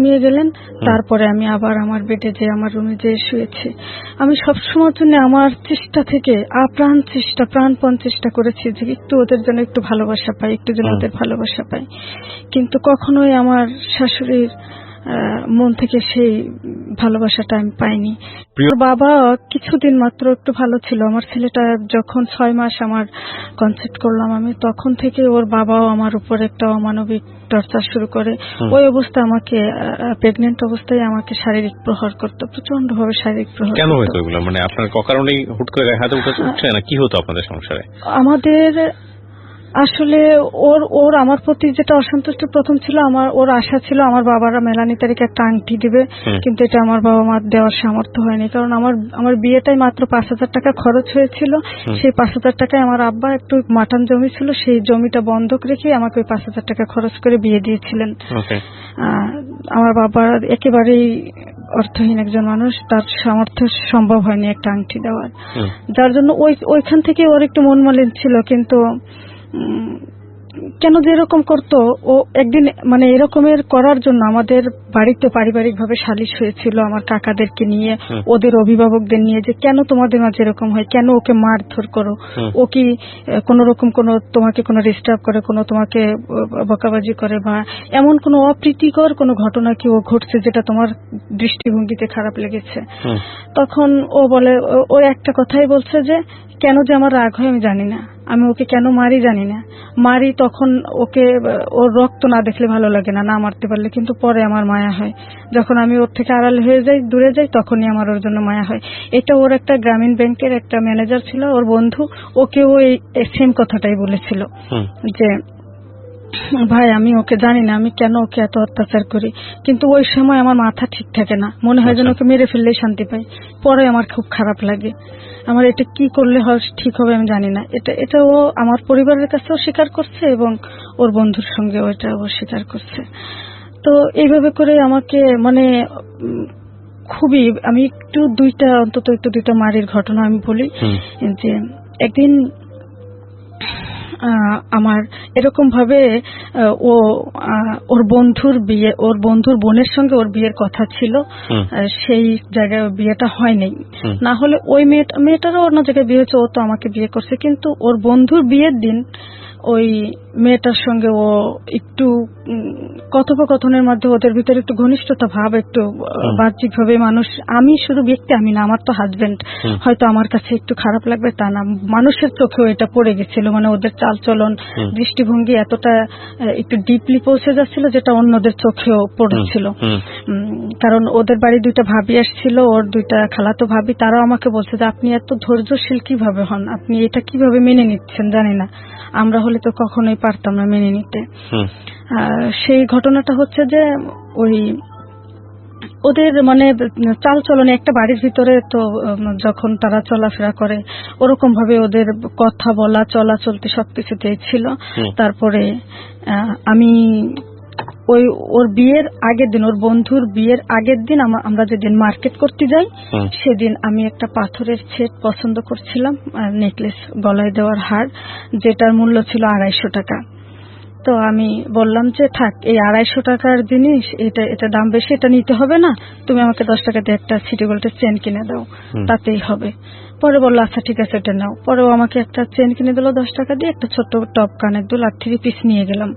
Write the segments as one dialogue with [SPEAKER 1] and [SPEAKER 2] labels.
[SPEAKER 1] নিয়ে গেলেন। তারপরে আমি আবার আমার বেডে যে আমার রুমে যে শুয়েছি। আমি সবসময়ের জন্য আমার চেষ্টা থেকে আপ্রাণ চেষ্টা প্রাণপণ চেষ্টা করেছি যে একটু ওদের জন্য একটু ভালোবাসা পাই একটু যেন ওদের ভালোবাসা পাই। কিন্তু কখনোই আমার শাশুড়ির মন থেকে সেই ভালোবাসাটা আমি পাইনি। বাবা কিছুদিন মাত্র একটু ভালো ছিল। আমার ছেলেটা যখন ছয় মাস আমার কনসেপ্ট করলাম আমি তখন থেকে ওর বাবাও আমার উপর একটা অমানবিক টর্চার শুরু করে। ওই অবস্থা আমাকে প্রেগনেন্ট অবস্থায় আমাকে শারীরিক প্রহার করতো প্রচণ্ড ভাবে শারীরিক প্রহার
[SPEAKER 2] কেন মানে আপনার ককারণেই হুট করে হাতে উঠে না কি হতো আপনাদের সংসারে?
[SPEAKER 1] আমাদের আসলে ওর ওর আমার প্রতি যেটা অসন্তুষ্ট প্রথম ছিল আমার ওর আশা ছিল আমার বাবারা মেলানি তারিখে একটা আংটি দিবে কিন্তু এটা আমার বাবা মার দেওয়ার সামর্থ্য হয়নি। কারণ আমার আমার বিয়েটাই মাত্র পাঁচ হাজার টাকা খরচ হয়েছিল। সেই পাঁচ হাজার টাকায় আমার আব্বা একটু মাটন জমি ছিল সেই জমিটা বন্ধক রেখে আমাকে ওই পাঁচ হাজার টাকা খরচ করে বিয়ে দিয়েছিলেন। আমার বাবা একেবারেই অর্থহীন একজন মানুষ তার সামর্থ্য সম্ভব হয়নি একটা আংটি দেওয়ার। যার জন্য ওই ওইখান থেকে ওর একটু মন মালিন ছিল কিন্তু কেন যে এরকম করতো? ও একদিন মানে এরকমের করার জন্য আমাদের বাড়িতে পারিবারিক ভাবে সালিশ হয়েছিল আমার কাকাদেরকে নিয়ে ওদের অভিভাবকদের নিয়ে যে কেন তোমাদের মাঝে এরকম হয়? কেন ওকে মারধর করো? ও কি কোন রকম কোন তোমাকে কোনো ডিস্টার্ব করে কোনো তোমাকে বকাবাজি করে বা এমন কোনো অপ্রীতিকর কোনো ঘটনা কি ও ঘটছে যেটা তোমার দৃষ্টিভঙ্গিতে খারাপ লেগেছে? তখন ও বলে ও একটা কথাই বলছে যে কেন যে আমার রাগ হয় আমি জানি না। আমি ওকে কেন মারি জানি না। মারি তখন ওকে ওর রক্ত না দেখলে ভালো লাগে না না মারতে পারলে কিন্তু পরে আমার মায়া হয়। যখন আমি ওর থেকে আড়াল হয়ে যাই দূরে যাই তখনই আমার ওর জন্য মায়া হয়। এটা ওর একটা গ্রামীণ ব্যাংকের একটা ম্যানেজার ছিল ওর বন্ধু ওকেও এই সেম কথাটাই বলেছিল। যে ভাই আমি ওকে জানি না আমি কেন ওকে এত অত্যাচার করি? কিন্তু ওই সময় আমার মাথা ঠিক থাকে না। মনে হয় যেন
[SPEAKER 2] আচ্ছা।
[SPEAKER 1] ওকে মেরে ফেললেই শান্তি পাই। পরে আমার খুব খারাপ লাগে। আমার এটা কি করলে হয় ঠিক হবে আমি জানি না। এটা এটা ও আমার পরিবারের কাছেও স্বীকার করছে এবং ওর বন্ধুর সঙ্গেও এটা ও স্বীকার করছে। তো এইভাবে করে আমাকে মানে খুবই আমি একটু দুইটা অন্তত একটু দুইটা মারির ঘটনা আমি বলি। যে একদিন আমার এরকম ভাবে ও ওর বন্ধুর বিয়ে ওর বন্ধুর বোনের সঙ্গে ওর বিয়ের কথা ছিল। সেই জায়গায় বিয়েটা হয়নি। না হলে ওই মেয়েটা মেয়েটারও অন্য জায়গায় বিয়ে হয়েছে ও তো আমাকে বিয়ে করছে। কিন্তু ওর বন্ধুর বিয়ের দিন ওই মেয়েটার সঙ্গে ও একটু কথোপকথনের মধ্যে ওদের ভিতরে একটু ঘনিষ্ঠতা ভাব একটু। বাহ্যিক ভাবে মানুষ আমি শুধু ব্যক্তি আমি না আমার তো হাজবেন্ড হয়তো আমার কাছে একটু খারাপ লাগবে তা না। মানুষের চোখেও এটা পড়ে গেছিল মানে ওদের চালচলন। দৃষ্টিভঙ্গি এতটা একটু ডিপলি পৌঁছে যাচ্ছিল যেটা অন্যদের চোখেও পড়েছিল। কারণ ওদের বাড়ি দুইটা ভাবি আসছিল ওর দুইটা খালাতো ভাবি তারাও আমাকে বলছে যে আপনি এত ধৈর্যশীল কীভাবে হন? আপনি এটা কীভাবে মেনে নিচ্ছেন? জানি না। আমরা হলে তো কখনোই পারতাম না মেনে নিতে। সেই ঘটনাটা হচ্ছে যে ওই ওদের মানে চাল চলনে একটা বাড়ির ভিতরে তো যখন তারা চলাফেরা করে ওরকম ভাবে ওদের কথা বলা চলা চলতে সবকিছুতেই ছিল। তারপরে আমি ওই ওর বিয়ের আগের দিন ওর বন্ধুর বিয়ের আগের দিন আমরা যেদিন মার্কেট করতে যাই সেদিন আমি একটা পাথরের সেট পছন্দ করছিলাম নেকলেস গলায় দেওয়ার হার যেটার মূল্য ছিল আড়াইশো টাকা। তো আমি বললাম যে থাক এই আড়াইশো টাকার জিনিস এটা এটা দাম বেশি এটা নিতে হবে না। তুমি আমাকে দশ টাকা দিয়ে একটা সিটি গোল্ডের চেন কিনে দাও। তাতেই হবে। পরে বলল আচ্ছা ঠিক আছে, এটা নাও। পরেও আমাকে একটা চেন কিনে দিল, দশ টাকা দিয়ে একটা ছোট্ট টপ কানের দুল আর থ্রি পিস নিয়ে গেলাম।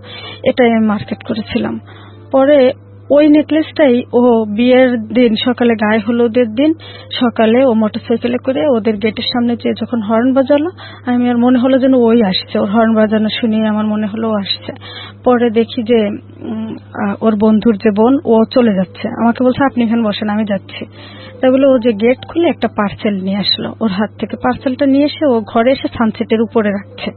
[SPEAKER 1] এটাই আমি মার্কেট করেছিলাম। পরে ওই নেকলেসটাই ও বিয়ের দিন, সকালে গায়ে হলুদের দিন, সকালে ও মোটরসাইকেলে করে ওদের গেটের সামনে যে যখন হর্ন বাজালো, আমি আর মনে হলো যেন ওই আসছে। ওর হর্ন বাজানো শুনে আমার মনে হলো ও আসছে। পরে দেখি যে ওর বন্ধুর যে বোন ও চলে যাচ্ছে। আমাকে বলছে আপনি এখানে বসেন আমি যাচ্ছি। তাই বলে ও যে গেট খুলে একটা পার্সেল নিয়ে আসলো। ওর হাত থেকে পার্সেলটা নিয়ে এসে ও ঘরে এসে সানসেটের উপরে রাখছে।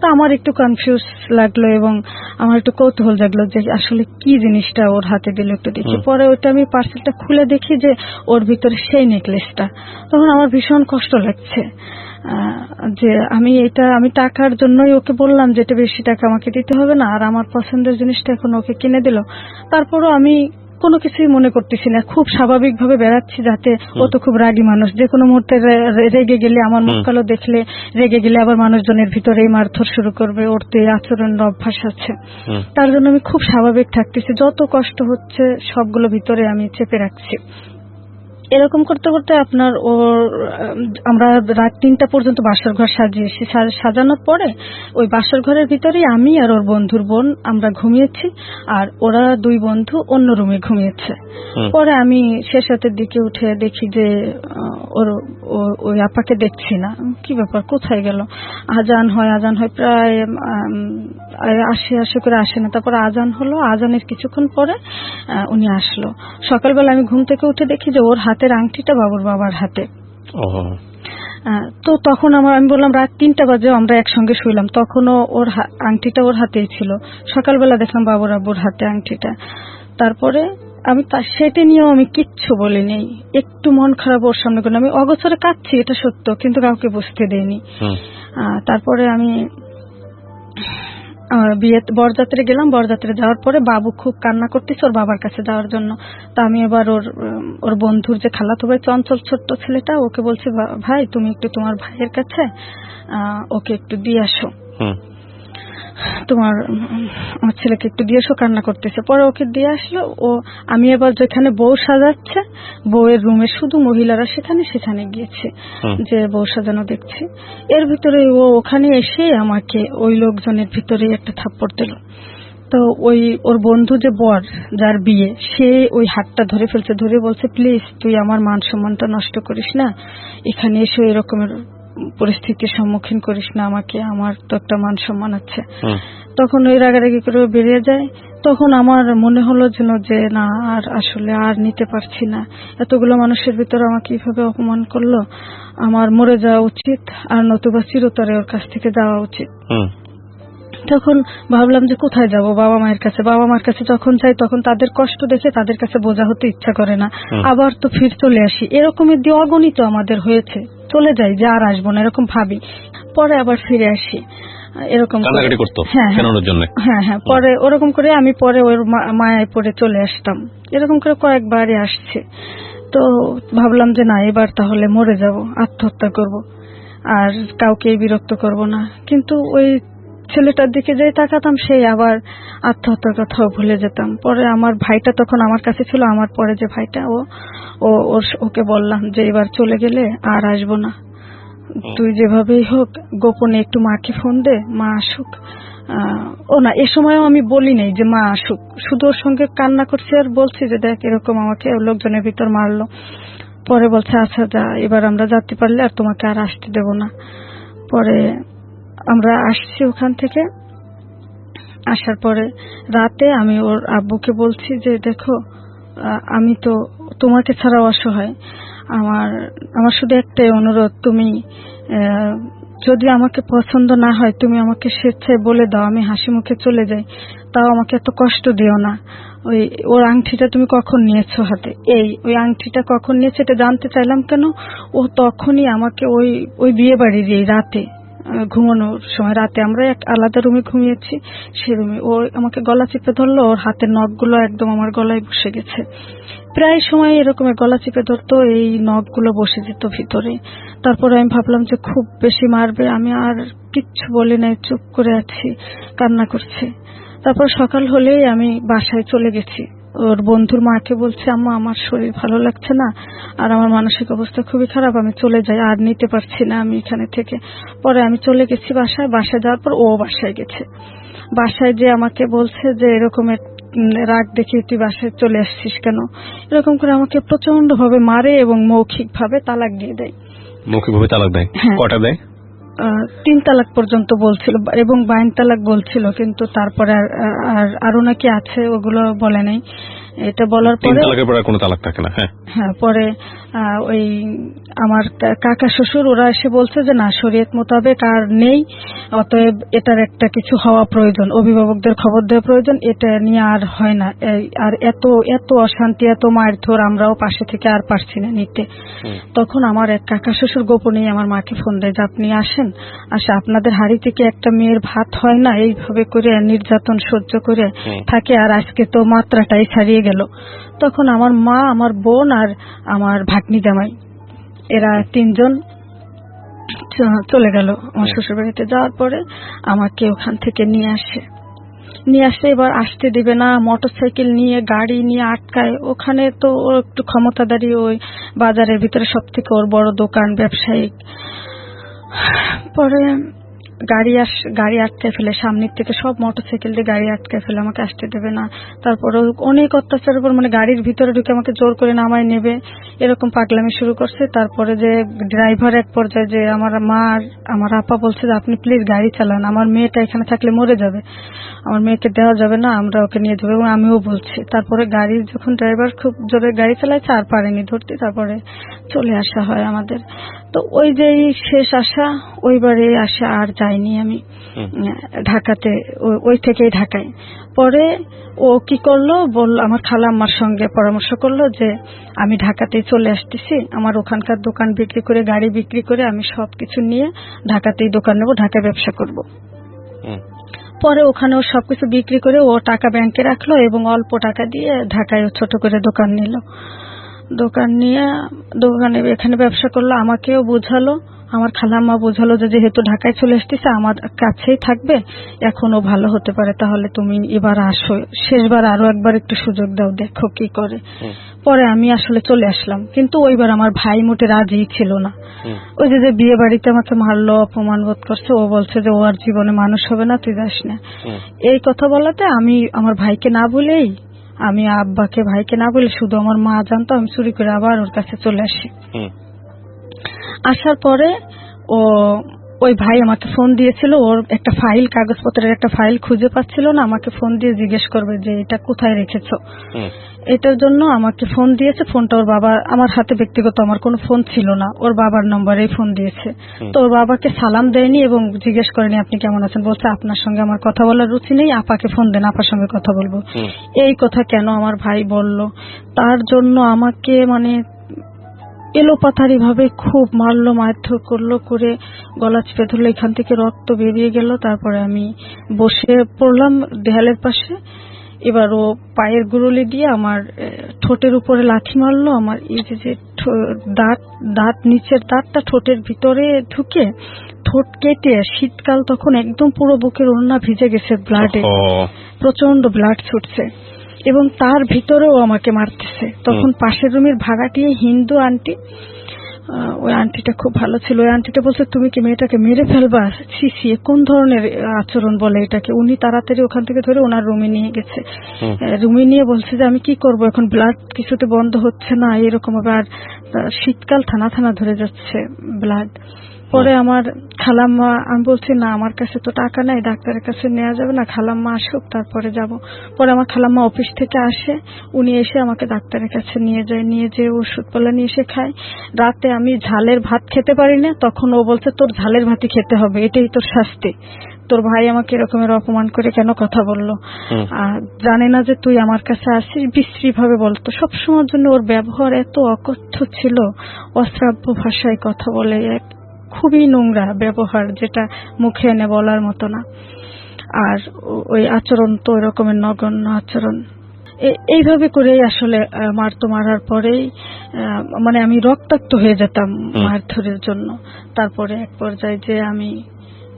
[SPEAKER 1] তো আমার একটু কনফিউজ লাগল এবং আমার একটু কৌতূহল জাগলো যে আসলে কি জিনিসটা ওর হাতে দিল একটু দেখি। পরে ওইটা আমি পার্সেলটা খুলে দেখি যে ওর ভিতরে সেই নেকলেসটা তখন আমার ভীষণ কষ্ট লাগছে। যে আমি এটা আমি টাকার জন্যই ওকে বললাম যে এটা বেশি টাকা আমাকে দিতে হবে না আর আমার পছন্দের জিনিসটা এখন ওকে কিনে দিল। তারপরও আমি কোনো কিছুই মনে করতেছি না খুব স্বাভাবিকভাবে বেড়াচ্ছি যাতে ও তো খুব রাগী মানুষ। যে কোনো মুহূর্তে রেগে গেলে আমার মুখ কালো দেখলে রেগে গেলে আবার মানুষজনের ভিতরেই মারধর শুরু করবে ওরতে আচরণের অভ্যাস আছে। তার জন্য আমি খুব স্বাভাবিক থাকতেছি যত কষ্ট হচ্ছে সবগুলো ভিতরে আমি চেপে রাখছি। এরকম করতে করতে আপনার ওর আমরা রাত তিনটা পর্যন্ত বাসর ঘর সাজিয়েছি সাজানোর পরে ওই বাসর ঘরের ভিতরেই আমি আর ওর বন্ধুর বোন আমরা ঘুমিয়েছি আর ওরা দুই বন্ধু অন্য রুমে ঘুমিয়েছে। পরে আমি শেষ রাতের দিকে উঠে দেখি যে ওর ওই আপাকে দেখছি না। কি ব্যাপার কোথায় গেল? আজান হয় আজান হয় প্রায় আসে আসে করে আসে না। তারপর আজান হলো। আজানের কিছুক্ষণ পরে উনি আসলো। সকালবেলা আমি ঘুম থেকে উঠে দেখি যে ওর হাতের আংটিটা বাবুর বাবার হাতে। তো তখন আমার আমি বললাম রাত তিনটা বাজে আমরা একসঙ্গে শুইলাম। তখনও ওর আংটিটা ওর হাতেই ছিল। সকালবেলা দেখলাম বাবুর আব্বুর হাতে আংটিটা। তারপরে আমি তা- সেটা নিয়েও আমি কিচ্ছু বলিনি। একটু মন খারাপ ওর সামনে করে আমি অগোচরে কাঁদছি এটা সত্য কিন্তু কাউকে বুঝতে। আহ, তারপরে আমি বিয়ে, বরযাত্রে গেলাম, বরযাত্রে যাওয়ার পরে বাবু খুব কান্না করতেছে ওর বাবার কাছে যাওয়ার জন্য তা আমি এবার ওর ওর বন্ধুর যে খালাতো ভাই, চঞ্চল ছোট্ট ছেলেটা, ওকে বলছি ভাই, তুমি একটু তোমার ভাইয়ের কাছে ওকে একটু দিয়ে আসো। তোমার আমার ছেলেকে একটু দিয়ে এসো কান্না করতেছে। পরে ওকে দিয়ে আসলো ও আমি এবার যেখানে বউ সাজাচ্ছে বউয়ের রুমে শুধু মহিলারা সেখানে সেখানে গিয়েছে যে বউ সাজানো দেখছি। এর ভিতরে ও ওখানে এসে আমাকে ওই লোকজনের ভিতরে একটা থাপ্পড় দিল। তো ওই ওর বন্ধু যে বর যার বিয়ে সে ওই হাতটা ধরে ফেলছে ধরে বলছে প্লিজ তুই আমার মান সম্মানটা নষ্ট করিস না। এখানে এসে এরকমের পরিস্থিতির সম্মুখীন করিস না আমাকে আমার তো একটা মান সম্মান আছে। তখন ওই রাগারাগি করে বেরিয়ে যায়। তখন আমার মনে হলো যেন যে না আর আসলে আর নিতে পারছি না। এতগুলো মানুষের ভিতরে আমাকে এইভাবে অপমান করল। আমার মরে যাওয়া উচিত আর নতুবা চিরতরে ওর কাছ থেকে যাওয়া উচিত। তখন ভাবলাম যে কোথায় যাব বাবা মায়ের কাছে? বাবা মার কাছে যখন যাই তখন তাদের কষ্ট দেখে তাদের কাছে বোঝা হতে ইচ্ছা করে না। আবার তো ফির চলে আসি। এরকমের দিয়ে অগণিত আমাদের হয়েছে। চলে যাই যে আর আসব না এরকম ভাবি। পরে আবার ফিরে আসি। এরকম হ্যাঁ হ্যাঁ। হ্যাঁ হ্যাঁ পরে ওরকম করে আমি পরে ওর মায়ায় পরে চলে আসতাম। এরকম করে কয়েকবারই আসছে। তো ভাবলাম যে না এবার তাহলে মরে যাব আত্মহত্যা করব। আর কাউকে বিরক্ত করব না। কিন্তু ওই ছেলেটার দিকে যে তাকাতাম সেই আবার আত্মহত্যার কথাও ভুলে যেতাম। পরে আমার ভাইটা তখন আমার কাছে ছিল আমার পরে যে ভাইটা ও ও ওকে বললাম যে এবার চলে গেলে আর আসব না। তুই যেভাবেই হোক গোপনে একটু মাকে ফোন দে মা আসুক। ও না এ সময়ও আমি বলি নাই যে মা আসুক। শুধু ওর সঙ্গে কান্না করছি আর বলছি যে দেখ এরকম আমাকে লোকজনের ভিতর মারলো। পরে বলছে আচ্ছা যা এবার আমরা যেতে পারলে আর তোমাকে আর আসতে দেব না। পরে আমরা আসছি ওখান থেকে। আসার পরে রাতে আমি ওর আব্বুকে বলছি যে, দেখো আমি তো তোমাকে ছাড়া অসহায় আমার আমার শুধু একটাই অনুরোধ, তুমি যদি আমাকে পছন্দ না হয়, তুমি আমাকে স্বেচ্ছায় বলে দাও, আমি হাসি মুখে চলে যাই। তাও আমাকে এত কষ্ট দিও না। ওই, ওর আংটিটা তুমি কখন নিয়েছো হাতে? এই, ওই আংটিটা কখন নিয়েছে এটা জানতে চাইলাম কেন? ও তখনই আমাকে ওই ওই বিয়ে বাড়ির এই রাতে ঘুমানোর সময়, রাতে আমরা এক আলাদা রুমে ঘুমিয়েছি সে রুমে ও আমাকে গলা চেপে ধরলো, ওর হাতের নখগুলো একদম আমার গলায় বসে গেছে। প্রায় সময় এরকম গলা চেপে ধরতো, এই নখগুলো বসে যেত ভিতরে। তারপরে আমি ভাবলাম যে খুব বেশি মারবে, আমি আর কিচ্ছু বলি নাই, চুপ করে আছি, কান্না করছে। তারপর সকাল হলেই আমি বাসায় চলে গেছি। ওর বন্ধুর মাকে বলছে আম্মা আমার শরীর ভালো লাগছে না আর আমার মানসিক অবস্থা খুবই খারাপ আমি চলে যাই আর নিতে পারছি না আমি এখানে থেকে। পরে আমি চলে গেছি বাসায় বাসায় যাওয়ার পর ও বাসায় গেছে। বাসায় যে আমাকে বলছে যে এরকমের রাগ দেখিয়ে তুই বাসায় চলে আসছিস কেন? এরকম করে আমাকে প্রচণ্ড ভাবে মারে এবং মৌখিক ভাবে তালাক দিয়ে দেয়।
[SPEAKER 2] মৌখিকভাবে তালাক দেয়?
[SPEAKER 1] হ্যাঁ।
[SPEAKER 2] কটা দেয়?
[SPEAKER 1] তিন তালাক পর্যন্ত বলছিল এবং বাইন তালাক বলছিল, কিন্তু তারপরে আর আর নাকি আছে, ওগুলো বলে নাই। এটা বলার পরে
[SPEAKER 2] তালাকের পর কোনো তালাক থাকে না হ্যাঁ।
[SPEAKER 1] হ্যাঁ পরে ওই আমার কাকা শ্বশুর ওরা এসে বলছে যে না শরীয়ত মোতাবেক আর নেই। অতএব এটার একটা কিছু হওয়া প্রয়োজন। অভিভাবকদের খবর দেওয়া প্রয়োজন। এটা নিয়ে আর হয় না। আর এত এত অশান্তি এত মায়ের ধর আমরাও পাশে থেকে আর পারছি না নিতে। তখন আমার এক কাকা শ্বশুর গোপনেই আমার মাকে ফোন দেয় যে আপনি আসেন। আসে আপনাদের হাড়ি থেকে একটা মেয়ের ভাত হয় না? এইভাবে করে নির্যাতন সহ্য করে থাকে। আর আজকে তো মাত্রাটাই ছাড়িয়ে গেল। তখন আমার মা আমার বোন আর আমার ভাগ্নি জামাই এরা তিনজন চলে গেল আমার শ্বশুর বাড়িতে যাওয়ার পরে আমাকে ওখান থেকে নিয়ে আসে। নিয়ে আসে এবার আসতে দিবে না মোটরসাইকেল নিয়ে গাড়ি নিয়ে আটকায়। ওখানে তো ও একটু ক্ষমতাদারি ওই বাজারের ভিতরে সব থেকে ওর বড় দোকান ব্যবসায়িক। পরে গাড়ি আস, গাড়ি আটকে ফেলে, সামনের থেকে সব মোটরসাইকেল দিয়ে গাড়ি আটকে ফেলে, আমাকে আসতে দেবে না। তারপরে অনেক অত্যাচারের উপর মানে গাড়ির ভিতরে ঢুকে আমাকে জোর করে নামায় নেবে। এরকম পাগলামি শুরু করছে। তারপরে যে ড্রাইভার এক পর্যায়ে যে আমার মা আমার আপা বলছে যে, আপনি প্লিজ গাড়ি চালান। আমার মেয়েটা এখানে থাকলে মরে যাবে। আমার মেয়েকে দেওয়া যাবে না, আমরা ওকে নিয়ে যাব এবং আমিও বলছি। তারপরে গাড়ি যখন ড্রাইভার খুব জোরে গাড়ি চালাচ্ছে আর পারেনি ধরতে, তারপরে চলে আসা হয় আমাদের। তো ওই যে শেষ আসা ওইবারে আসা আর যাইনি আমি। ঢাকাতে ওই থেকেই ঢাকায়। পরে ও কি করল? বল আমার খালা খালাম্মার সঙ্গে পরামর্শ করল যে আমি ঢাকাতেই চলে আসতেছি। আমার ওখানকার দোকান বিক্রি করে গাড়ি বিক্রি করে আমি সবকিছু নিয়ে ঢাকাতেই দোকান নেব ঢাকায় ব্যবসা করব। পরে ওখানে ও সবকিছু বিক্রি করে ও টাকা ব্যাংকে রাখল এবং অল্প টাকা দিয়ে ঢাকায় ও ছোট করে দোকান নিল। দোকান নিয়ে দোকানে এখানে ব্যবসা করল আমাকেও বোঝালো। আমার খালাম্মা বোঝালো যে যেহেতু ঢাকায় চলে এসেছে আমার কাছেই থাকবে এখনও ভালো হতে পারে। তাহলে তুমি এবার আসো। শেষবার আরও একবার একটু সুযোগ দাও দেখো কি করে। পরে আমি আসলে চলে আসলাম। কিন্তু ওইবার আমার ভাই মোটে রাজি ছিল না। ওই যে বিয়ে বাড়িতে আমাকে মারলো অপমান বোধ করছে ও বলছে যে ও আর জীবনে মানুষ হবে না তুই যাস না। এই কথা বলাতে আমি আমার ভাইকে না বলেই আমি আব্বাকে ভাইকে না বলে শুধু আমার মা জানতো আমি চুরি করে আবার ওর কাছে চলে আসি। আসার পরে ও ওই ভাই আমাকে ফোন দিয়েছিল ওর একটা ফাইল কাগজপত্রের একটা ফাইল খুঁজে পাচ্ছিল না আমাকে ফোন দিয়ে জিজ্ঞেস করবে যে এটা কোথায় রেখেছো। এটার জন্য আমাকে ফোন দিয়েছে ফোনটা ওর বাবা আমার হাতে ব্যক্তিগত আমার কোনো ফোন ছিল না ওর বাবার নম্বরেই ফোন দিয়েছে। তো ওর বাবাকে সালাম দেয়নি এবং জিজ্ঞেস করেনি আপনি কেমন আছেন? বলছে আপনার সঙ্গে আমার কথা বলার রুচি নেই আপাকে ফোন দেন আপার সঙ্গে কথা বলব। এই কথা কেন আমার ভাই বলল? তার জন্য আমাকে মানে এলোপাথারি ভাবে খুব মারলো মারধর করল করে গলা চেপে ধরলো এখান থেকে রক্ত বেরিয়ে গেল। তারপরে আমি বসে পড়লাম দেয়ালের পাশে। এবার ও পায়ের গুরুলি দিয়ে আমার ঠোঁটের উপরে লাথি মারলো। আমার এই যে যে দাঁত দাঁত নিচের দাঁতটা ঠোঁটের ভিতরে ঢুকে ঠোঁট কেটে শীতকাল তখন একদম পুরো বুকের ওড়না ভিজে গেছে ব্লাডে প্রচণ্ড ব্লাড ছুটছে। এবং তার ভিতরেও আমাকে মারতেছে। তখন পাশের রুমের ভাড়াটিয়ে হিন্দু আন্টি ওই আন্টিটা খুব ভালো ছিল। ওই আন্টিটা বলছে তুমি কি মেয়েটাকে মেরে ফেলবা? ছি ছি কোন ধরনের আচরণ বলে এটাকে? উনি তাড়াতাড়ি ওখান থেকে ধরে ওনার রুমে নিয়ে গেছে। রুমে নিয়ে বলছে যে আমি কি করব? এখন ব্লাড কিছুতে বন্ধ হচ্ছে না এরকম আবার শীতকাল থানা থানা ধরে যাচ্ছে ব্লাড। পরে আমার খালাম্মা আমি বলছি না আমার কাছে তো টাকা নাই ডাক্তারের কাছে নেওয়া যাবে না খালাম্মা আসুক তারপরে যাব। পরে আমার খালাম্মা অফিস থেকে আসে উনি এসে আমাকে ডাক্তারের কাছে নিয়ে যায় নিয়ে যে ওষুধপালা নিয়ে এসে খায়। রাতে আমি ঝালের ভাত খেতে পারি না তখন ও বলছে তোর ঝালের ভাতই খেতে হবে এটাই তোর শাস্তি। তোর ভাই আমাকে এরকমের অপমান করে কেন কথা বলল? আর জানে না যে তুই আমার কাছে আসিস বিশ্রী ভাবে বলতো। সবসময়ের জন্য ওর ব্যবহার এত অকথ্য ছিল অশ্রাব্য ভাষায় কথা বলে এক খুবই নোংরা ব্যবহার যেটা মুখে এনে বলার মতো না। আর ওই আচরণ তো ওই রকমের নগণ্য আচরণ। এইভাবে করেই আসলে মারতো মারার পরেই মানে আমি রক্তাক্ত হয়ে যেতাম মারধরের জন্য। তারপরে এক পর্যায়ে যে আমি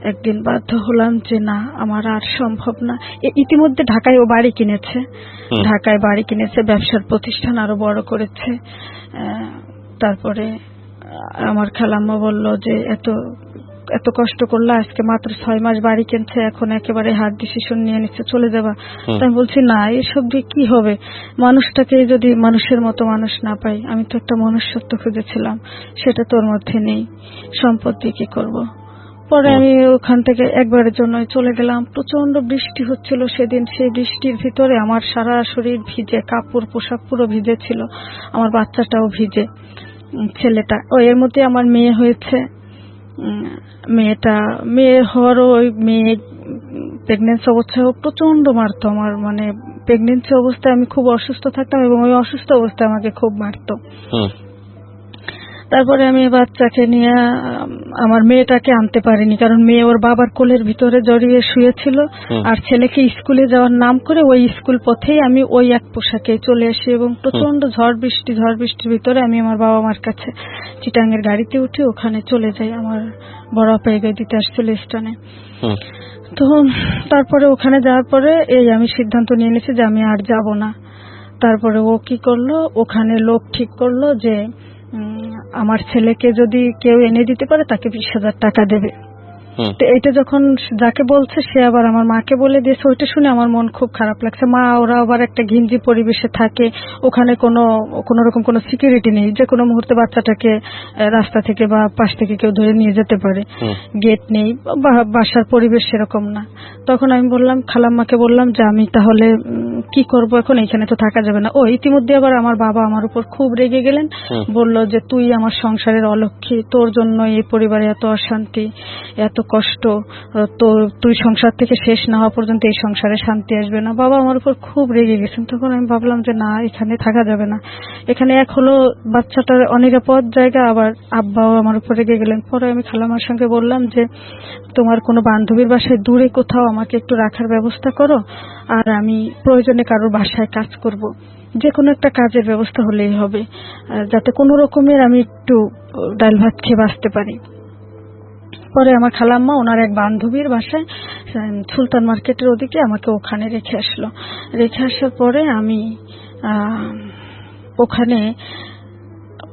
[SPEAKER 1] একদিন বাধ্য হলাম যে না আমার আর সম্ভব না। ইতিমধ্যে ঢাকায় ও বাড়ি কিনেছে। ঢাকায় বাড়ি কিনেছে ব্যবসার প্রতিষ্ঠান আরও বড় করেছে। তারপরে আমার খালাম্মা বলল যে এত এত কষ্ট করলে আজকে মাত্র ছয় মাস বাড়ি কিনছে এখন একেবারে হাত ডিসিশন নিয়ে নিচ্ছে চলে যাবা। তাই আমি বলছি না এসব দিয়ে কি হবে? মানুষটাকে যদি মানুষের মতো মানুষ না পাই আমি তো একটা মনুষ্যত্ব খুঁজেছিলাম সেটা তোর মধ্যে নেই সম্পদ দিয়ে কি করব? পরে আমি ওখান থেকে একবারের জন্য চলে গেলাম। প্রচণ্ড বৃষ্টি হচ্ছিল সেদিন সেই বৃষ্টির ভিতরে আমার সারা শরীর ভিজে কাপড় পোশাক পুরো ভিজে ছিল আমার বাচ্চাটাও ভিজে। ছেলেটা। ও, এর মধ্যে আমার মেয়ে হয়েছে। মেয়েটা, মেয়ে হওয়ার ওই মেয়ে প্রেগনেন্সি অবস্থায় প্রচণ্ড মারতো আমার মানে প্রেগনেন্সি অবস্থায় আমি খুব অসুস্থ থাকতাম এবং ওই অসুস্থ অবস্থায় আমাকে খুব মারতো। তারপরে আমি বাচ্চাকে নিয়ে আমার মেয়েটাকে আনতে পারিনি কারণ মেয়ে ওর বাবার কোলের ভিতরে জড়িয়ে শুয়েছিল। আর ছেলেকে স্কুলে যাওয়ার নাম করে ওই স্কুল পথেই আমি ওই এক পোশাকে চলে আসি এবং প্রচণ্ড ঝড় বৃষ্টি ঝড় বৃষ্টির ভিতরে আমি আমার বাবা মার কাছে চিটাঙ্গের গাড়িতে উঠে ওখানে চলে যাই আমার বড় এগিয়ে দিতে আসছিল স্টানে। তো তারপরে ওখানে যাওয়ার পরে এই আমি সিদ্ধান্ত নিয়ে নিয়েছি যে আমি আর যাব না। তারপরে ও কি করল? ওখানে লোক ঠিক করল যে আমার ছেলেকে যদি কেউ এনে দিতে পারে তাকে বিশ হাজার টাকা দেবে। তো এটা যখন যাকে বলছে সে আবার আমার মাকে বলে দিয়েছে। ওইটা শুনে আমার মন খুব খারাপ লাগছে। মা ওরা আবার একটা ঘিঞ্জি পরিবেশে থাকে। ওখানে কোনো কোনো রকম কোনো সিকিউরিটি নেই। যে কোনো মুহূর্তে বাচ্চাটাকে রাস্তা থেকে বা পাশ থেকে কেউ ধরে নিয়ে যেতে পারে। গেট নেই। বাসার পরিবেশ সেরকম না। তখন আমি বললাম খালাম্মাকে বললাম যে আমি তাহলে কি করব এখন? এখানে তো থাকা যাবে না। ও ইতিমধ্যে আবার আমার বাবা আমার উপর খুব রেগে গেলেন। বলল যে তুই আমার সংসারের অলক্ষী। তোর জন্য এই পরিবারে এত অশান্তি এত কষ্ট তো তুই সংসার থেকে শেষ না হওয়া পর্যন্ত এই সংসারে শান্তি আসবে না। বাবা আমার উপর খুব রেগে গেছেন। তখন আমি ভাবলাম যে, না, এখানে থাকা যাবে না। এখানে এক হলো বাচ্চাটার অনিরাপদ জায়গা, আবার আব্বাও আমার উপর রেগে গেলেন। পরে আমি খালামার সঙ্গে বললাম যে, তোমার কোনো বান্ধবীর বাসায় দূরে কোথাও আমাকে একটু রাখার ব্যবস্থা করো, আর আমি প্রয়োজনে কারোর বাসায় কাজ করব। যে কোনো একটা কাজের ব্যবস্থা হলেই হবে। যাতে কোনো রকমের আমি একটু ডাল ভাত খেয়ে বাঁচতে পারি। পরে আমার খালাম্মা, ওনার এক বান্ধবীর বাসায় সুলতান মার্কেটের ওদিকে আমাকে ওখানে রেখে আসলো। রেখে আসার পরে আমি ওখানে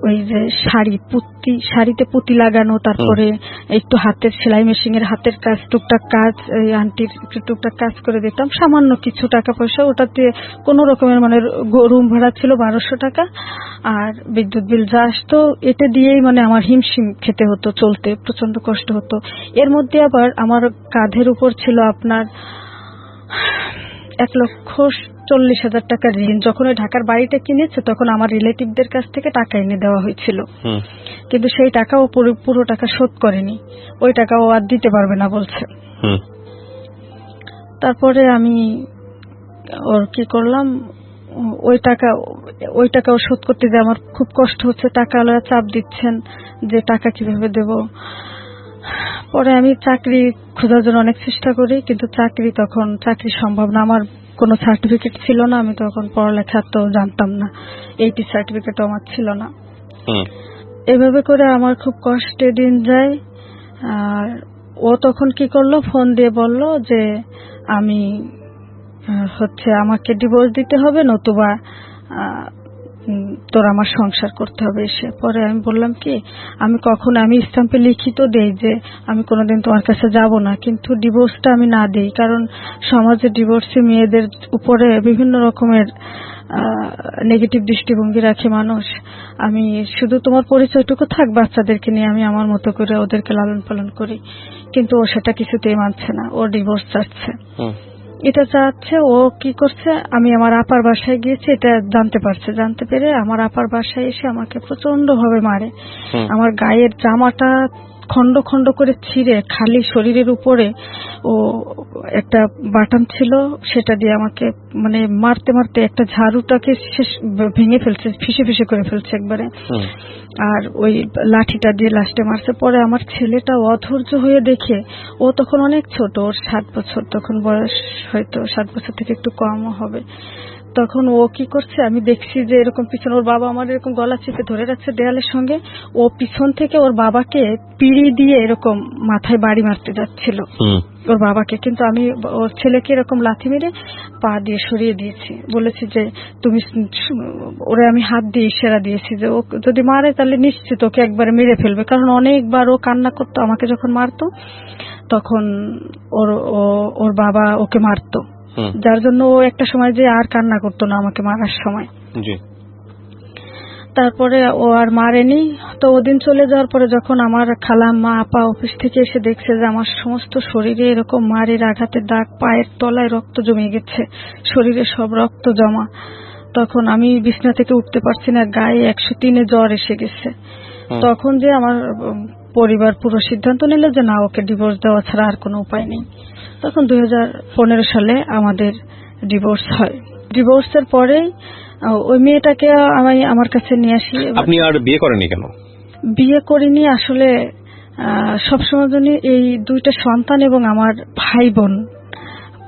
[SPEAKER 1] ওই যে শাড়ি পুঁতি শাড়িতে পুঁতি লাগানো তারপরে একটু হাতের সেলাই মেশিনের হাতের কাজ টুকটাক কাজ এই আন্টির একটু টুকটাক কাজ করে দিতাম। সামান্য কিছু টাকা পয়সা ওটাতে কোনো রকমের মানে রুম ভাড়া ছিল বারোশো টাকা। আর বিদ্যুৎ বিল যা আসতো এটা দিয়েই মানে আমার হিমশিম খেতে হতো চলতে প্রচণ্ড কষ্ট হতো। এর মধ্যে আবার আমার কাঁধের উপর ছিল আপনার এক লক্ষ চল্লিশ হাজার টাকার ঋণ যখন ওই ঢাকার বাড়িটা কিনেছে তখন আমার রিলেটিভদের কাছ থেকে টাকা এনে দেওয়া হয়েছিল। কিন্তু সেই টাকা ও পুরো টাকা শোধ করেনি। ওই টাকা ও আর দিতে পারবে না বলছে। তারপরে আমি ওর কি করলাম? ওই টাকা ওই টাকা ও শোধ করতে যে আমার খুব কষ্ট হচ্ছে। টাকা আলাদা চাপ দিচ্ছেন যে টাকা কীভাবে দেব? পরে আমি চাকরি খোঁজার জন্য অনেক চেষ্টা করি কিন্তু চাকরি তখন চাকরি সম্ভব না। আমার কোনো সার্টিফিকেট ছিল না আমি তখন পড়ালেখা তো জানতাম না। এইটি সার্টিফিকেটও আমার ছিল না। এভাবে করে আমার খুব কষ্টে দিন যায়। আর ও তখন কি করল ফোন দিয়ে বলল যে আমি হচ্ছে আমাকে ডিভোর্স দিতে হবে নতুবা তোর আমার সংসার করতে হবে। এসে পরে আমি বললাম কি, আমি কখন, আমি স্ট্যাম্পে লিখিত দেই যে আমি কোনোদিন তোমার কাছে যাব না, কিন্তু ডিভোর্সটা আমি না দিই, কারণ সমাজে ডিভোর্সে মেয়েদের উপরে বিভিন্ন রকমের নেগেটিভ দৃষ্টিভঙ্গি রাখে মানুষ। আমি শুধু তোমার পরিচয়টুকু থাক, বাচ্চাদেরকে নিয়ে আমি আমার মতো করে ওদেরকে লালন পালন করি। কিন্তু ও সেটা কিছুতেই মানছে না, ও ডিভোর্স চাচ্ছে। এটা চাচ্ছে ও কি করছে? আমি আমার আপার বাসায় গিয়েছি এটা জানতে পারছে। জানতে পেরে আমার আপার বাসায় এসে আমাকে প্রচণ্ড ভাবে মারে আমার গায়ের জামাটা খন্ড খন্ড করে ছিঁড়ে খালি শরীরের উপরে ও একটা বাটন ছিল সেটা দিয়ে আমাকে মানে মারতে মারতে একটা ঝাড়ুটাকে শেষ ভেঙে ফেলছে ফিসে ফিসে করে ফেলছে একবারে। আর ওই লাঠিটা দিয়ে লাস্টে মারছে। পরে আমার ছেলেটা অধৈর্য হয়ে দেখে ও তখন অনেক ছোট ওর সাত বছর তখন বয়স হয়তো সাত বছর থেকে একটু কমও হবে। তখন ও কি করছে আমি দেখছি যে এরকম পিছনে ওর বাবা আমার এরকম গলা চেপে ধরে রাখছে দেয়ালের সঙ্গে। ও পিছন থেকে ওর বাবাকে পিড়ি দিয়ে এরকম মাথায় বাড়ি মারতে যাচ্ছিল। ওর বাবাকে। কিন্তু আমি ওর ছেলেকে এরকম লাথি মেরে পা দিয়ে সরিয়ে দিয়েছি। বলেছি যে তুমি ওরে আমি হাত দিয়ে ইশারা দিয়েছি যে ও যদি মারে তাহলে নিশ্চিত ওকে একবারে মেরে ফেলবে। কারণ অনেকবার ও কান্না করতো আমাকে যখন মারতো তখন ওর ওর বাবা ওকে মারতো। যার জন্য ও একটা সময় যে আর কান্না করতো না আমাকে মারার সময়। তারপরে ও আর মারেনি। তো ওদিন চলে যাওয়ার পরে যখন আমার খালা মা আপা অফিস থেকে এসে দেখছে যে আমার সমস্ত শরীরে এরকম মারের আঘাতের দাগ পায়ের তলায় রক্ত জমে গেছে শরীরে সব রক্ত জমা। তখন আমি বিছনা থেকে উঠতে পারছি না গায়ে একশো তিনে জ্বর এসে গেছে। তখন যে আমার পরিবার পুরো সিদ্ধান্ত নিল যে না ওকে ডিভোর্স দেওয়া ছাড়া আর কোনো উপায় নেই। তখন দুই সালে আমাদের ডিভোর্স হয়। ডিভোর্সের পরেই আহ, ওই মেয়েটাকে আমি আমার কাছে নিয়ে আসি।
[SPEAKER 2] আপনি আর বিয়ে করেননি কেন?
[SPEAKER 1] বিয়ে করিনি আসলে সবসময় জন্য এই দুইটা সন্তান এবং আমার ভাই বোন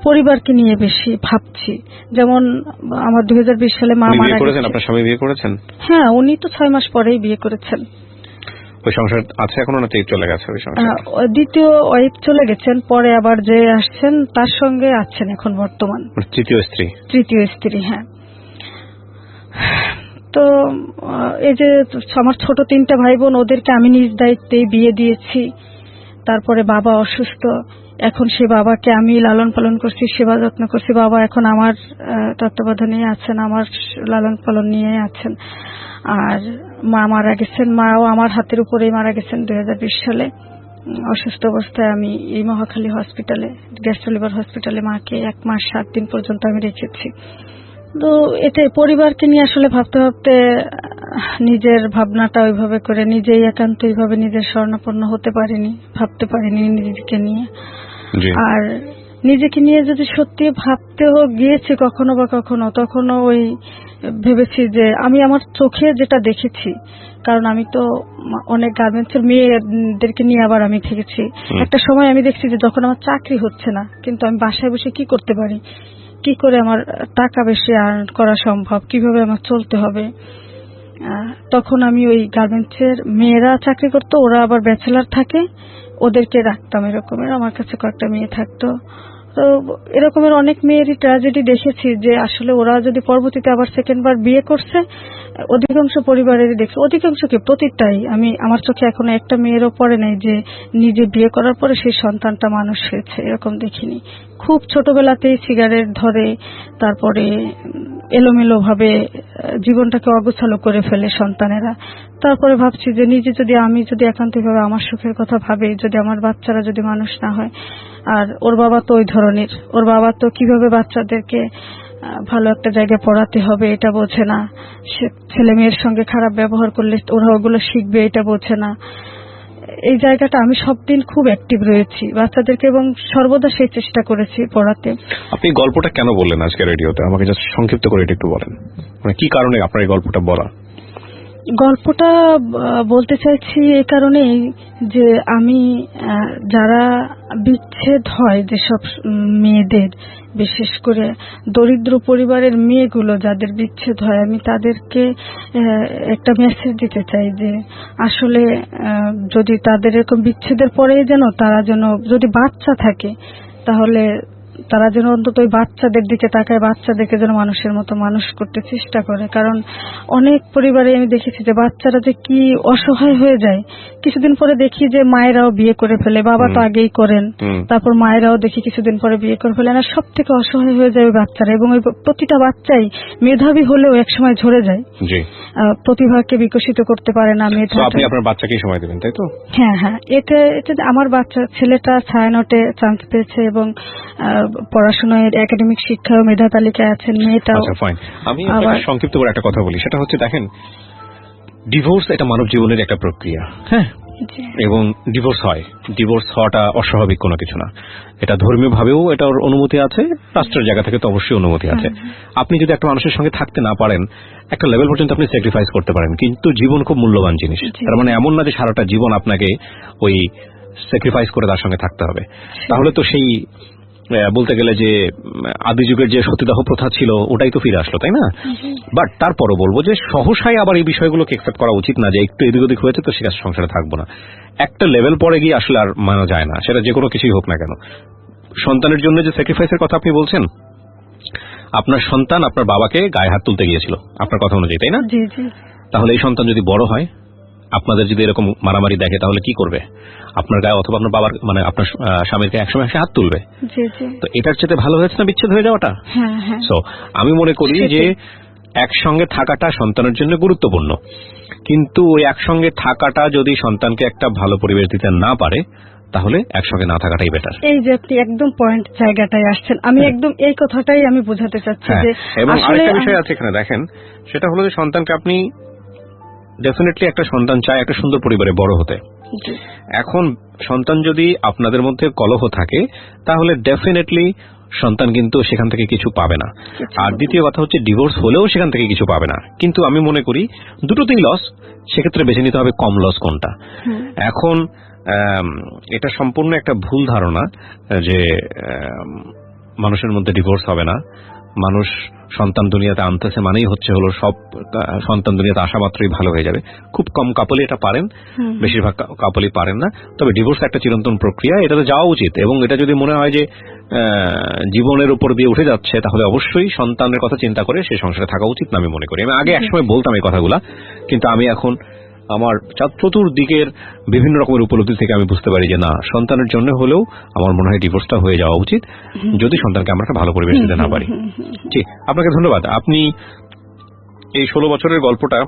[SPEAKER 1] পরিবারকে নিয়ে বেশি ভাবছি। যেমন আমার দুই হাজার বিশ সালে মা মারা
[SPEAKER 2] বিয়ে করেছেন
[SPEAKER 1] গেছে।
[SPEAKER 2] আপনার স্বামী বিয়ে করেছেন?
[SPEAKER 1] হ্যাঁ উনি তো ছয় মাস পরেই বিয়ে করেছেন।
[SPEAKER 2] ওই সংসার আছে এখনও না চলে গেছে ওই সংসার?
[SPEAKER 1] দ্বিতীয় ওয়াইফ চলে গেছেন পরে আবার যে আসছেন তার সঙ্গে আছেন এখন বর্তমান।
[SPEAKER 2] মানে তৃতীয় স্ত্রী?
[SPEAKER 1] তৃতীয় স্ত্রী হ্যাঁ। তো এই যে আমার ছোট তিনটা ভাই বোন ওদেরকে আমি নিজ দায়িত্বে বিয়ে দিয়েছি। তারপরে বাবা অসুস্থ। এখন সে বাবাকে আমি লালন পালন করছি সেবা যত্ন করছি। বাবা এখন আমার আহ, তত্ত্বাবধানেই আছেন আমার লালন পালন নিয়ে আছেন। আর মা মারা গেছেন মাও আমার হাতের উপরেই মারা গেছেন দুই হাজার বিশ সালে। অসুস্থ অবস্থায় আমি এই মহাখালী হসপিটালে গ্যাস্ট্রোলিভার হসপিটালে মাকে এক মাস সাত দিন পর্যন্ত আমি রেখেছি। তো এতে পরিবারকে নিয়ে আসলে ভাবতে ভাবতে নিজের ভাবনাটা ওইভাবে করে নিজেই একান্ত ওইভাবে নিজের স্বর্ণাপন্ন হতে পারিনি ভাবতে পারিনি নিজেকে নিয়ে। আর নিজেকে নিয়ে যদি সত্যি ভাবতেও গিয়েছি কখনো বা কখনো তখনও ওই ভেবেছি যে আমি আমার চোখে যেটা দেখেছি কারণ আমি তো অনেক গার্মেন্টসের মেয়েদেরকে নিয়ে আবার আমি থেকেছি। একটা সময় আমি দেখছি যে যখন আমার চাকরি হচ্ছে না কিন্তু আমি বাসায় বসে কি করতে পারি? কি করে আমার টাকা বেশি আর্ন করা সম্ভব? কীভাবে আমার চলতে হবে? তখন আমি ওই গার্মেন্টসের মেয়েরা চাকরি করতো ওরা আবার ব্যাচেলার থাকে। ওদেরকে রাখতাম এরকমের আমার কাছে কয়েকটা মেয়ে থাকতো। তো এরকমের অনেক মেয়েরই ট্র্যাজেডি দেখেছি যে আসলে ওরা যদি পরবর্তীতে আবার সেকেন্ড বার বিয়ে করছে, অধিকাংশ পরিবারেরই দেখছি। অধিকাংশ কি? প্রতিটাই। আমি, আমার চোখে এখনও একটা মেয়েরও পড়ে নাই যে নিজে বিয়ে করার পরে সেই সন্তানটা মানুষ হয়েছে। এরকম দেখিনি। খুব ছোটবেলাতেই সিগারেট ধরে, তারপরে এলোমেলো ভাবে জীবনটাকে অগোছালো করে ফেলে সন্তানেরা। তারপরে ভাবছি যে নিজে যদি আমি যদি একান্তভাবে আমার সুখের কথা ভাবি, যদি আমার বাচ্চারা যদি মানুষ না হয়, আর ওর বাবা তো ওই ধরনের, ওর বাবা তো কীভাবে বাচ্চাদেরকে ভালো একটা জায়গায় পড়াতে হবে এটা বোঝে না। ছেলে মেয়ের সঙ্গে খারাপ ব্যবহার করলে ওরা ওগুলো শিখবে এটা বোঝে না। এই জায়গাটা আমি সব দিন খুব অ্যাক্টিভ রয়েছি। বাচ্চাদেরকে এবং সর্বদা সেই চেষ্টা করেছি পড়াতে।
[SPEAKER 2] আপনি গল্পটা কেন বললেন আজকে রেডিওতে? আমাকে সংক্ষিপ্ত করে এটা একটু বলেন। মানে কি কারণে আপনার এই গল্পটা বলা?
[SPEAKER 1] গল্পটা বলতে চাইছি এই কারণেই যে আমি যারা বিচ্ছেদ হয় যেসব মেয়েদের, বিশেষ করে দরিদ্র পরিবারের মেয়েগুলো যাদের বিচ্ছেদ হয়, আমি তাদেরকে একটা মেসেজ দিতে চাই যে আসলে যদি তাদের এরকম বিচ্ছেদের পরে যেন তারা যেন, যদি বাচ্চা থাকে, তাহলে তারা যেন অন্তত ওই বাচ্চাদের দিকে তাকায় বাচ্চাদেরকে যেন মানুষের মতো মানুষ করতে চেষ্টা করে। কারণ অনেক পরিবারে আমি দেখেছি যে বাচ্চারা যে কি অসহায় হয়ে যায়। কিছুদিন পরে দেখি যে মায়েরাও বিয়ে করে ফেলে বাবা তো আগেই করেন। তারপর মায়েরাও দেখি কিছুদিন পরে বিয়ে করে ফেলেন আর সব থেকে অসহায় হয়ে যায় ওই বাচ্চারা এবং ওই প্রতিটা বাচ্চাই মেধাবী হলেও একসময় ঝরে যায়। প্রতিভাকে বিকশিত করতে পারে না মেধা
[SPEAKER 2] আপনি আপনার বাচ্চাকেই সময় দেবেন তাই তো?
[SPEAKER 1] হ্যাঁ হ্যাঁ। এটা এটা আমার বাচ্চা ছেলেটা ছায়ানটে চান্স পেয়েছে এবং পড়াশোনায় একাডেমিক শিক্ষা ও মেধা তালিকায় আছেন মেয়েটাও
[SPEAKER 2] আচ্ছা ফাইন আমি সংক্ষিপ্ত করে একটা কথা বলি। সেটা হচ্ছে দেখেন ডিভোর্স এটা মানব জীবনের একটা প্রক্রিয়া হ্যাঁ? এবং ডিভোর্স হয়। ডিভোর্স হওয়াটা অস্বাভাবিক কোনো কিছু না। এটা ধর্মীয় ভাবেও এটার অনুমতি আছে রাষ্ট্রের জায়গা থেকে তো অবশ্যই অনুমতি আছে। আপনি যদি একটা মানুষের সঙ্গে থাকতে না পারেন একটা লেভেল পর্যন্ত আপনি স্যাক্রিফাইস করতে পারেন। কিন্তু জীবন খুব মূল্যবান জিনিস। তার মানে এমন না যে সারাটা জীবন আপনাকে ওই স্যাক্রিফাইস করে তার সঙ্গে থাকতে হবে। তাহলে তো সেই বলতে গেলে যে আদি যুগের যে সতীদাহ প্রথা ছিল ওটাই তো ফিরে আসলো তাই না? বাট তারপরও বলব যে সহসাই আবার এই বিষয়গুলোকে একসেপ্ট করা উচিত না যে একটু এদিক ওদিক হয়েছে তো সেটা সংসারে থাকব না। একটা লেভেল পরে গিয়ে আসলে আর মানা যায় না সেটা যে কোনো কিছুই হোক না কেন। সন্তানের জন্য যে স্যাক্রিফাইসের কথা আপনি বলছেন আপনার সন্তান আপনার বাবাকে গায়ে হাত তুলতে গিয়েছিল আপনার কথা অনুযায়ী তাই না?
[SPEAKER 1] জি জি।
[SPEAKER 2] তাহলে এই সন্তান যদি বড় হয় আপনাদের যদি এরকম মারামারি দেখে তাহলে কি করবে? আপনার গায়ে অথবা আপনার বাবার মানে আপনার স্বামীর গায়ে একসময় এসে হাত তুলবে। তো এটার চেয়ে ভালো হয়েছে না বিচ্ছেদ হয়ে যাওয়াটা?
[SPEAKER 1] হ্যাঁ হ্যাঁ।
[SPEAKER 2] সো আমি মনে করি যে একসঙ্গে থাকাটা সন্তানের জন্য গুরুত্বপূর্ণ। কিন্তু ওই একসঙ্গে থাকাটা যদি সন্তানকে একটা ভালো পরিবেশ দিতে না পারে তাহলে একসঙ্গে না থাকাটাই বেটার
[SPEAKER 1] এই যে আপনি একদম পয়েন্ট জায়গাটায় আসছেন আমি একদম এই কথাটাই আমি বোঝাতে চাচ্ছি
[SPEAKER 2] হ্যাঁ
[SPEAKER 1] যে
[SPEAKER 2] এবং আরেকটা বিষয় আছে এখানে দেখেন। সেটা হলো যে সন্তানকে আপনি ডেফিনেটলি একটা সন্তান চায় একটা সুন্দর পরিবারে বড় হতে। এখন সন্তান যদি আপনাদের মধ্যে কলহ থাকে তাহলে ডেফিনেটলি সন্তান কিন্তু সেখান থেকে কিছু পাবে না। আর দ্বিতীয় কথা হচ্ছে ডিভোর্স হলেও সেখান থেকে কিছু পাবে না। কিন্তু আমি মনে করি দুটোতেই লস সেক্ষেত্রে বেছে নিতে হবে কম লস কোনটা। এখন এটা সম্পূর্ণ একটা ভুল ধারণা যে মানুষের মধ্যে ডিভোর্স হবে না। মানুষ সন্তান দুনিয়াতে আনতেছে মানেই হচ্ছে হলো সব সন্তান দুনিয়াতে আসা মাত্রই ভালো হয়ে যাবে। খুব কম কাপলই এটা পারেন বেশিরভাগ কাপলই পারেন না। তবে ডিভোর্স একটা চিরন্তন প্রক্রিয়া এটাতে যাওয়া উচিত। এবং এটা যদি মনে হয় যে জীবনের উপর দিয়ে উঠে যাচ্ছে তাহলে অবশ্যই সন্তানের কথা চিন্তা করে সে সংসারে থাকা উচিত না আমি মনে করি। আমি আগে একসময় বলতাম এই কথাগুলা কিন্তু আমি এখন আমার চার- চতুর্দিকের বিভিন্ন রকমের উপলব্ধি থেকে আমি বুঝতে পারি যে না সন্তানের জন্য হলেও আমার মনে হয় ডিভোর্সটা হয়ে যাওয়া উচিত। যদি সন্তানকে আমরা একটা ভালো পরিবেশ দিতে না পারি। জি আপনাকে ধন্যবাদ। আপনি এই ষোলো বছরের গল্পটা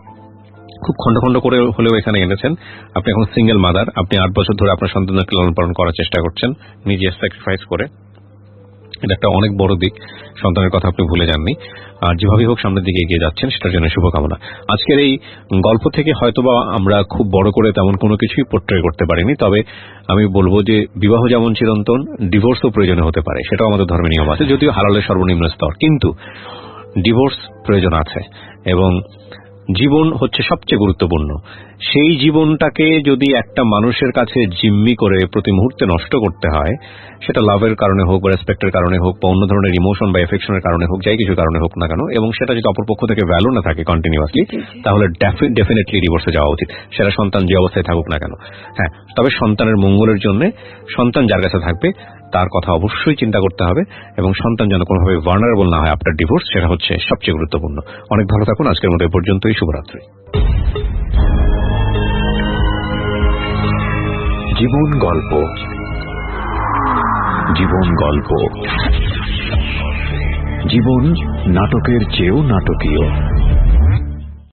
[SPEAKER 2] খুব খন্ড খন্ড করে হলেও এখানে এনেছেন। আপনি এখন সিঙ্গেল মাদার আপনি আট বছর ধরে আপনার সন্তানকে লালন পালন করার চেষ্টা করছেন নিজে স্যাক্রিফাইস করে। এটা একটা অনেক বড় দিক। সন্তানের কথা আপনি ভুলে যাননি। আর যেভাবেই হোক সামনের দিকে এগিয়ে যাচ্ছেন, সেটার জন্য শুভকামনা। আজকের এই গল্প থেকে হয়তোবা আমরা খুব বড় করে তেমন কোনো কিছুই পোট্রে করতে পারিনি, তবে আমি বলব যে বিবাহ যেমন চিরন্তন ডিভোর্সও প্রয়োজনে হতে পারে, সেটাও আমাদের ধর্মে নিয়ম আছে, যদিও হালালের সর্বনিম্ন স্তর। কিন্তু ডিভোর্স প্রয়োজন আছে এবং জীবন হচ্ছে সবচেয়ে গুরুত্বপূর্ণ। সেই জীবনটাকে যদি একটা মানুষের কাছে জিম্মি করে প্রতি মুহূর্তে নষ্ট করতে হয় সেটা লাভের কারণে হোক বা রেসপেক্টের কারণে হোক বা অন্য ধরনের ইমোশন বা এফেকশনের কারণে হোক যাই কিছু কারণে হোক না কেন এবং সেটা যদি অপরপক্ষ থেকে ভ্যালু না থাকে কন্টিনিউয়াসলি। তাহলে ডেফিনেটলি ডিভোর্সে যাওয়া উচিত। সেটা সন্তান যে অবস্থায় থাকুক না কেন। হ্যাঁ তবে সন্তানের মঙ্গলের জন্য সন্তান যার কাছে থাকবে তার কথা অবশ্যই চিন্তা করতে হবে এবং সন্তান যেন কোনোভাবে ভার্নারেবল না হয় আপনার ডিভোর্স সেটা হচ্ছে সবচেয়ে গুরুত্বপূর্ণ। অনেক ভালো থাকুন আজকের মতো এ পর্যন্তই শুভরাত্রি।
[SPEAKER 3] জীবন গল্প। জীবন গল্প। জীবন নাটকের চেয়েও নাটকীয়।